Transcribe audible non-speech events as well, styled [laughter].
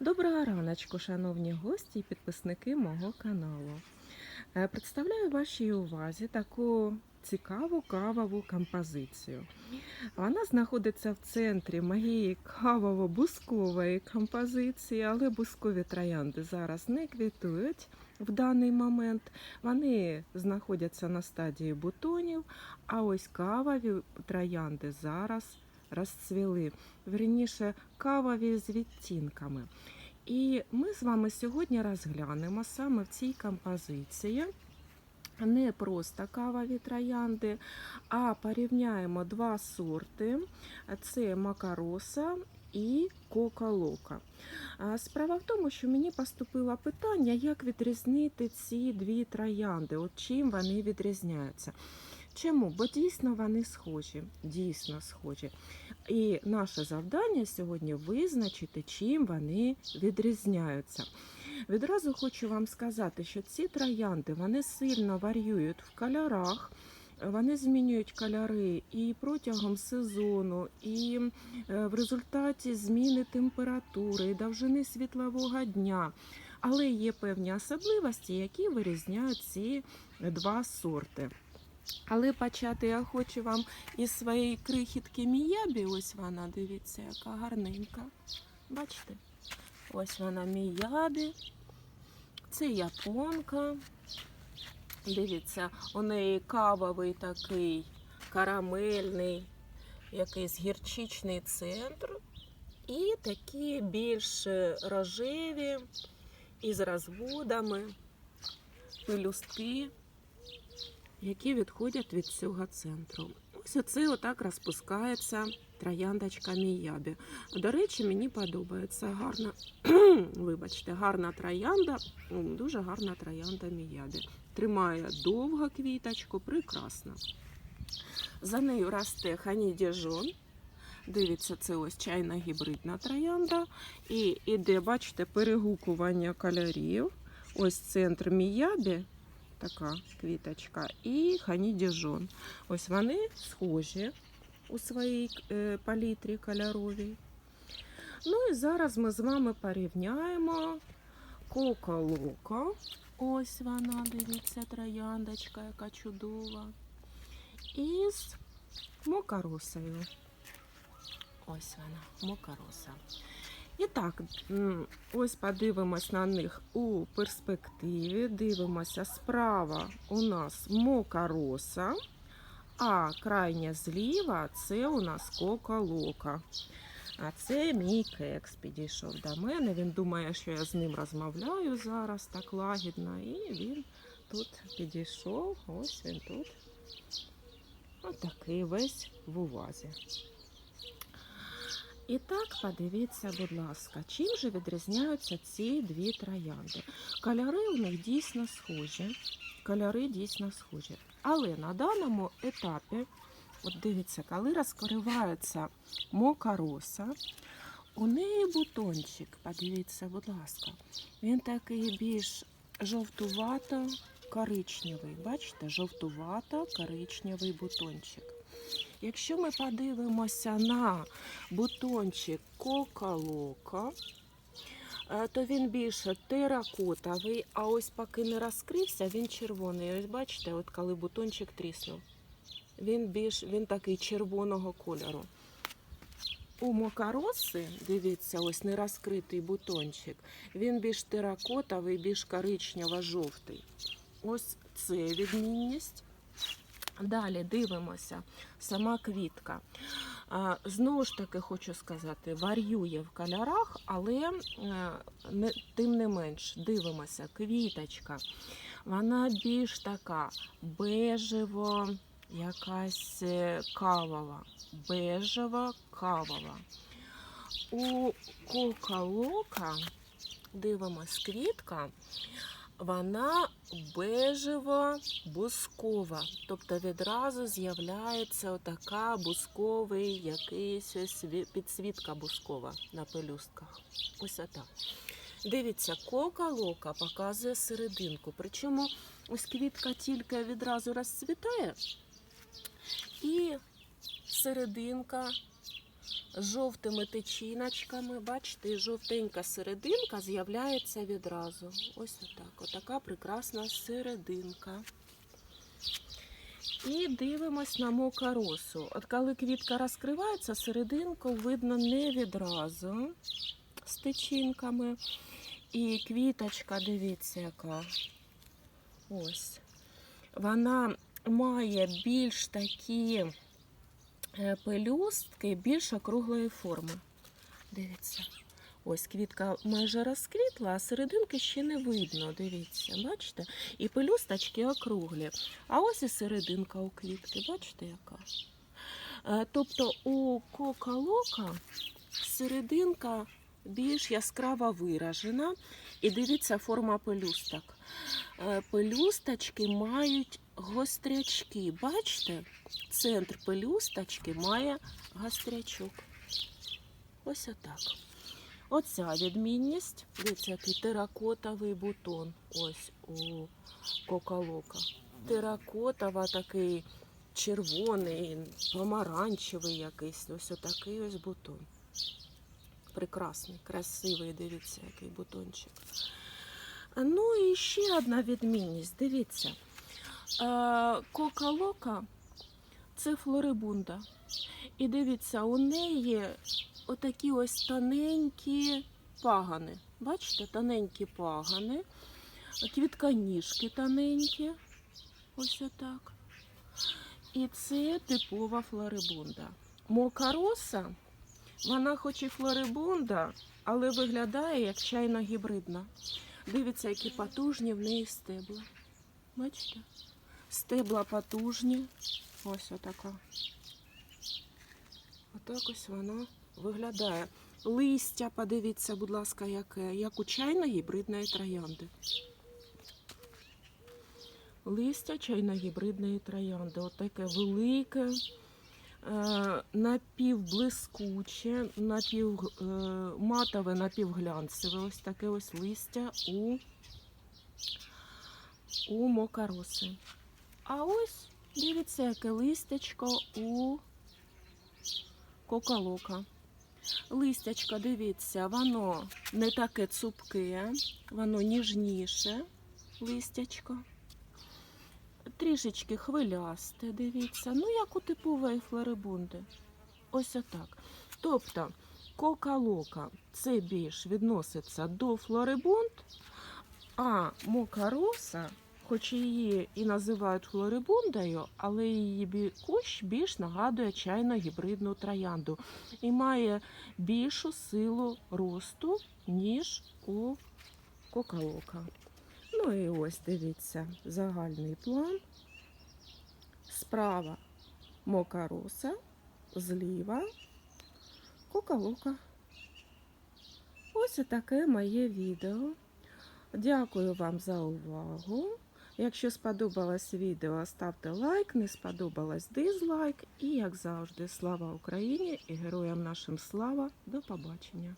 Доброго раночку, шановні гості і підписники мого каналу. Е, Представляю вашій увазі таку цікаву кавову композицію. Вона знаходиться в центрі моєї кавово-бускової композиції, але бускові троянди зараз не квітують в даний момент. Вони знаходяться на стадії бутонів, а ось кавові троянди зараз розцвіли. Вірніше, кавові з відтінками. І ми з вами сьогодні розглянемо саме в цій композиції не просто кавові троянди, а порівняємо два сорти: це Макароса і Кока-Лока. Справа в тому, що мені поступило питання, як відрізнити ці дві троянди, от чим вони відрізняються. Чому? Бо дійсно вони схожі, дійсно схожі. І наше завдання сьогодні визначити, чим вони відрізняються. Відразу хочу вам сказати, що ці троянди вони сильно варіюють в кольорах. Вони змінюють кольори і протягом сезону, і е, в результаті зміни температури, і довжини світлового дня. Але є певні особливості, які вирізняють ці два сорти. Але почати я хочу вам із своєї крихітки міябі. Ось вона, дивіться, яка гарненька. Бачите? Ось вона міябі. Це японка. Дивіться, у неї кавовий такий карамельний, якийсь гірчичний центр. І такі більш рожеві із розводами, пелюстки які відходять від цього центру. Ось оце отак розпускається трояндочка Міябі. До речі, мені подобається гарна, [clears throat] вибачте, гарна троянда, дуже гарна троянда Міябі. Тримає довго квіточку, прекрасно. За нею росте хані діжон. Дивіться, це ось чайна гібридна троянда. І іде, бачите, перегукування кольорів. Ось центр Міябі, така квіточка, і хані діжон. Ось вони схожі у своїй е, палітрі кольоровій. Ну і зараз ми з вами порівняємо кока-лока. Ось вона, дивіться, трояндочка, яка чудова. Із мокаросою. Ось вона, мокароса. І так, ось подивимось на них у перспективі. Дивимося справа у нас мокароса, а крайня зліва це у нас кока-лока. А це мій кекс підійшов до мене. Він думає, що я з ним розмовляю зараз так лагідно. І він тут підійшов. Ось він тут. Ось такий весь в увазі. І так, подивіться, будь ласка, чим же відрізняються ці дві троянди? Кольори у них дійсно схожі. Кольори дійсно схожі. Але на даному етапі, от дивіться, коли розкривається мокароса, у неї бутончик, подивіться, будь ласка, він такий більш жовтувато-коричневий. Бачите, жовтувато-коричневий бутончик. Якщо ми подивимося на бутончик Кока-Лока, е, то він більше теракотовий, а ось поки не розкрився, він червоний. Ось бачите, от коли бутончик тріснув, він більш він такий червоного кольору. У мокароси, дивіться, ось не розкритий бутончик, він більш теракотовий, більш коричнево-жовтий. Ось це відмінність. Далі дивимося, сама квітка. Знову ж таки хочу сказати, варює в кольорах, але е, не, тим не менш дивимося, квіточка. Вона більш така бежево, якась е, кавова. Бежева кавова. У кока-лока дивимось квітка вона бежево-бускова. Тобто відразу з'являється отака бусковий якийсь підсвітка бускова на пелюстках. Ось отак. Дивіться, кока-лока показує серединку. Причому ось квітка тільки відразу розцвітає, і серединка жовтими тичиночками. Бачите, жовтенька серединка з'являється відразу. Ось отак. Отака прекрасна серединка. І дивимось на мокаросу. От коли квітка розкривається, серединку видно не відразу з тичинками. І квіточка, дивіться, яка. Ось. Вона має більш такі пелюстки, більш округлої форми. Дивіться. Ось квітка майже розквітла, а серединки ще не видно. Дивіться, бачите? І пелюсточки округлі. А ось і серединка у квітки, бачите, яка? Е, Тобто у кока-лока серединка більш яскраво виражена. І дивіться форма пелюсток. Е, Пелюсточки мають гострячки. Бачите? Центр пелюсточки має гострячок. Ось отак. Оця відмінність. Дивіться, який теракотовий бутон. Ось у кокалока. Теракотова такий червоний, помаранчевий якийсь. Ось отакий ось бутон. Прекрасний, красивий, дивіться, який бутончик. Ну і ще одна відмінність. Дивіться. Е, Кока-лока це флорибунда. І дивіться, у неї отакі ось тоненькі пагани. Бачите, тоненькі пагани, квітканіжки тоненькі. Ось отак. І це типова флорибунда. Мокароса, вона хоч і флорибунда, але виглядає як чайно гібридна. Дивіться, які потужні в неї стебла. Бачите? Стебла потужні. Ось отака. Отак ось вона виглядає. Листя, подивіться, будь ласка, яке, як у чайно-гібридної троянди. Листя чайно-гібридної троянди. Отаке велике, напівблискуче, напів, е, матове, напівглянцеве. Ось таке ось листя у, у мокароси. А ось дивіться, яке листячко у кокалока. Листячко, дивіться, воно не таке цупке, воно ніжніше листячко. Трішечки хвилясте, дивіться. Ну, як у типової флорибунди. Ось отак. Тобто, кока-лока це більш відноситься до флорибунд, а мокароса, хоч її і називають флорибундою, але її кущ більш нагадує чайно-гібридну троянду і має більшу силу росту, ніж у кокалока. Ну і ось дивіться, загальний план. Справа мокароса, зліва кокалока. Ось і таке моє відео. Дякую вам за увагу. Якщо сподобалось відео, ставте лайк, не сподобалось дизлайк. І, як завжди, слава Україні і героям нашим слава. До побачення!